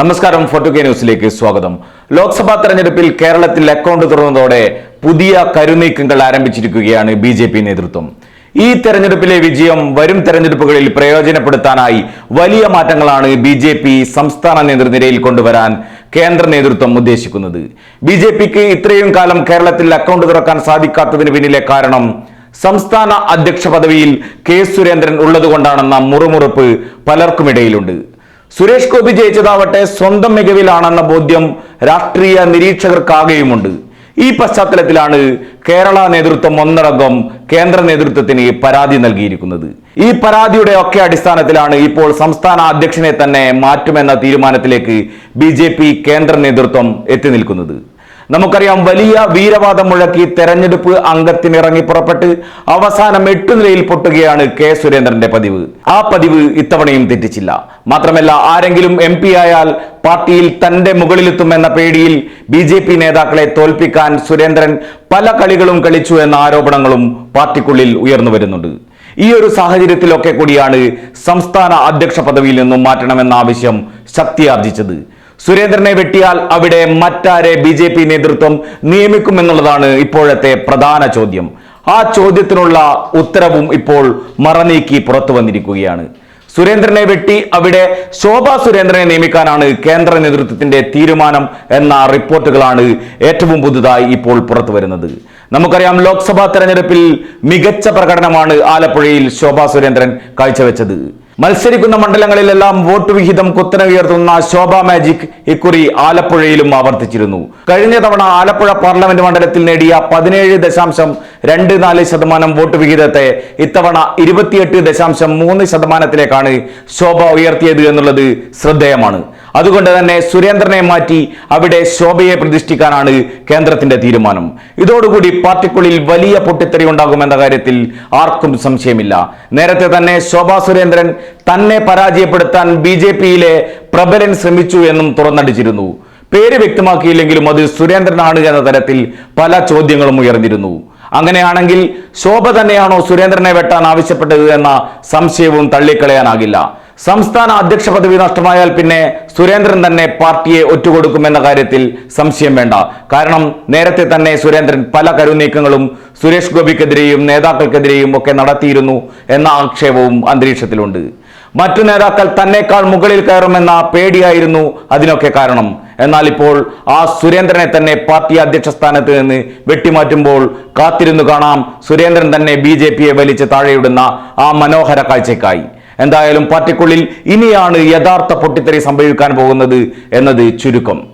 നമസ്കാരം ഫോർട്ടു കെ ന്യൂസിലേക്ക് സ്വാഗതം. ലോക്സഭാ തെരഞ്ഞെടുപ്പിൽ കേരളത്തിൽ അക്കൗണ്ട് തുറന്നതോടെ പുതിയ കരുനീക്കങ്ങൾ ആരംഭിച്ചിരിക്കുകയാണ് ബി ജെ പി നേതൃത്വം. ഈ തെരഞ്ഞെടുപ്പിലെ വിജയം വരും തെരഞ്ഞെടുപ്പുകളിൽ പ്രയോജനപ്പെടുത്താനായി വലിയ മാറ്റങ്ങളാണ് ബി ജെ പി സംസ്ഥാന നേതൃനിരയിൽ കൊണ്ടുവരാൻ കേന്ദ്ര നേതൃത്വം ഉദ്ദേശിക്കുന്നത്. ബി ജെ പിക്ക് ഇത്രയും കാലം കേരളത്തിൽ അക്കൗണ്ട് തുറക്കാൻ സാധിക്കാത്തതിന് പിന്നിലെ കാരണം സംസ്ഥാന അധ്യക്ഷ പദവിയിൽ കെ സുരേന്ദ്രൻ ഉള്ളതുകൊണ്ടാണെന്ന മുറുമുറുപ്പ് പലർക്കുമിടയിലുണ്ട്. സുരേഷ് ഗോപി ജയിച്ചതാവട്ടെ സ്വന്തം മികവിലാണെന്ന ബോധ്യം രാഷ്ട്രീയ നിരീക്ഷകർക്കാകെയുമുണ്ട്. ഈ പശ്ചാത്തലത്തിലാണ് കേരള നേതൃത്വം ഒന്നടങ്കം കേന്ദ്ര നേതൃത്വത്തിന് പരാതി നൽകിയിരിക്കുന്നത്. ഈ പരാതിയുടെ ഒക്കെ അടിസ്ഥാനത്തിലാണ് ഇപ്പോൾ സംസ്ഥാന അധ്യക്ഷനെ തന്നെ മാറ്റുമെന്ന തീരുമാനത്തിലേക്ക് ബി കേന്ദ്ര നേതൃത്വം എത്തി നിൽക്കുന്നത്. നമുക്കറിയാം വലിയ വീരവാദം മുഴക്കി തെരഞ്ഞെടുപ്പ് അംഗത്തിനിറങ്ങി പുറപ്പെട്ട് അവസാനം എട്ടു നിലയിൽ പൊട്ടുകയാണ് കെ സുരേന്ദ്രന്റെ പതിവ്. ആ പതിവ് ഇത്തവണയും തെറ്റിച്ചില്ല. മാത്രമല്ല ആരെങ്കിലും എം ആയാൽ പാർട്ടിയിൽ തന്റെ മുകളിലെത്തുമെന്ന പേടിയിൽ ബി ജെ പി നേതാക്കളെ തോൽപ്പിക്കാൻ സുരേന്ദ്രൻ പല കളികളും കളിച്ചു എന്ന ആരോപണങ്ങളും പാർട്ടിക്കുള്ളിൽ ഉയർന്നു വരുന്നുണ്ട്. ഈ ഒരു സാഹചര്യത്തിലൊക്കെ കൂടിയാണ് സംസ്ഥാന അധ്യക്ഷ പദവിയിൽ നിന്നും മാറ്റണമെന്ന ആവശ്യം ശക്തിയാർജിച്ചത്. സുരേന്ദ്രനെ വെട്ടിയാൽ അവിടെ മറ്റാരെ ബി ജെ പി നേതൃത്വം നിയമിക്കുമെന്നുള്ളതാണ് ഇപ്പോഴത്തെ പ്രധാന ചോദ്യം. ആ ചോദ്യത്തിനുള്ള ഉത്തരവും ഇപ്പോൾ മറനീക്കി പുറത്തു വന്നിരിക്കുകയാണ്. സുരേന്ദ്രനെ വെട്ടി അവിടെ ശോഭാ സുരേന്ദ്രനെ നിയമിക്കാനാണ് കേന്ദ്ര നേതൃത്വത്തിന്റെ തീരുമാനം എന്ന റിപ്പോർട്ടുകളാണ് ഏറ്റവും പുതുതായി ഇപ്പോൾ പുറത്തു വരുന്നത്. നമുക്കറിയാം ലോക്സഭാ തെരഞ്ഞെടുപ്പിൽ മികച്ച പ്രകടനമാണ് ആലപ്പുഴയിൽ ശോഭാ സുരേന്ദ്രൻ കാഴ്ചവെച്ചത്. മത്സരിക്കുന്ന മണ്ഡലങ്ങളിലെല്ലാം വോട്ട് വിഹിതം കുത്തനെ ഉയർത്തുന്ന ശോഭ മാജിക് ഇക്കുറി ആലപ്പുഴയിലും ആവർത്തിച്ചിരുന്നു. കഴിഞ്ഞ തവണ ആലപ്പുഴ പാർലമെന്റ് മണ്ഡലത്തിൽ നേടിയ പതിനേഴ് ദശാംശം രണ്ട് നാല് ശതമാനം വോട്ട് വിഹിതത്തെ ഇത്തവണ ഇരുപത്തിയെട്ട് ദശാംശം മൂന്ന് ശതമാനത്തിലേക്കാണ് ശോഭ ഉയർത്തിയത് എന്നുള്ളത് ശ്രദ്ധേയമാണ്. അതുകൊണ്ട് തന്നെ സുരേന്ദ്രനെ മാറ്റി അവിടെ ശോഭയെ പ്രതിഷ്ഠിക്കാനാണ് കേന്ദ്രത്തിന്റെ തീരുമാനം. ഇതോടുകൂടി പാർട്ടിക്കുള്ളിൽ വലിയ പൊട്ടിത്തെറി ഉണ്ടാകുമെന്ന കാര്യത്തിൽ ആർക്കും സംശയമില്ല. നേരത്തെ തന്നെ ശോഭാ സുരേന്ദ്രൻ തന്നെ പരാജയപ്പെടുത്താൻ ബി ജെ പിയിലെ പ്രബലൻ ശ്രമിച്ചു എന്നും തുറന്നടിച്ചിരുന്നു. പേര് വ്യക്തമാക്കിയില്ലെങ്കിലും അത് സുരേന്ദ്രനാണ് എന്ന തരത്തിൽ പല ചോദ്യങ്ങളും ഉയർന്നിരുന്നു. അങ്ങനെയാണെങ്കിൽ ശോഭ തന്നെയാണോ സുരേന്ദ്രനെ വെട്ടാൻ ആവശ്യപ്പെട്ടത് എന്ന സംശയവും തള്ളിക്കളയാനാകില്ല. സംസ്ഥാന അധ്യക്ഷ പദവി നഷ്ടമായാൽ പിന്നെ സുരേന്ദ്രൻ തന്നെ പാർട്ടിയെ ഒറ്റുകൊടുക്കുമെന്ന കാര്യത്തിൽ സംശയം വേണ്ട. കാരണം നേരത്തെ തന്നെ സുരേന്ദ്രൻ പല കരുനീക്കങ്ങളും സുരേഷ് ഗോപിക്കെതിരെയും നേതാക്കൾക്കെതിരെയും ഒക്കെ നടത്തിയിരുന്നു എന്ന ആക്ഷേപവും അന്തരീക്ഷത്തിലുണ്ട്. മറ്റു നേതാക്കൾ തന്നെക്കാൾ മുകളിൽ കയറുമെന്ന പേടിയായിരുന്നു അതിനൊക്കെ കാരണം. എന്നാൽ ഇപ്പോൾ ആ സുരേന്ദ്രനെ തന്നെ പാർട്ടി അധ്യക്ഷ സ്ഥാനത്ത് നിന്ന് വെട്ടിമാറ്റുമ്പോൾ കാത്തിരുന്നു കാണാം സുരേന്ദ്രൻ തന്നെ ബി വലിച്ച് താഴെയിടുന്ന ആ മനോഹര കാഴ്ചയ്ക്കായി. എന്തായാലും പാർട്ടിക്കുള്ളിൽ ഇനിയാണ് യഥാർത്ഥ പൊട്ടിത്തെറി സംഭവിക്കാൻ പോകുന്നത് എന്നത് ചുരുക്കം.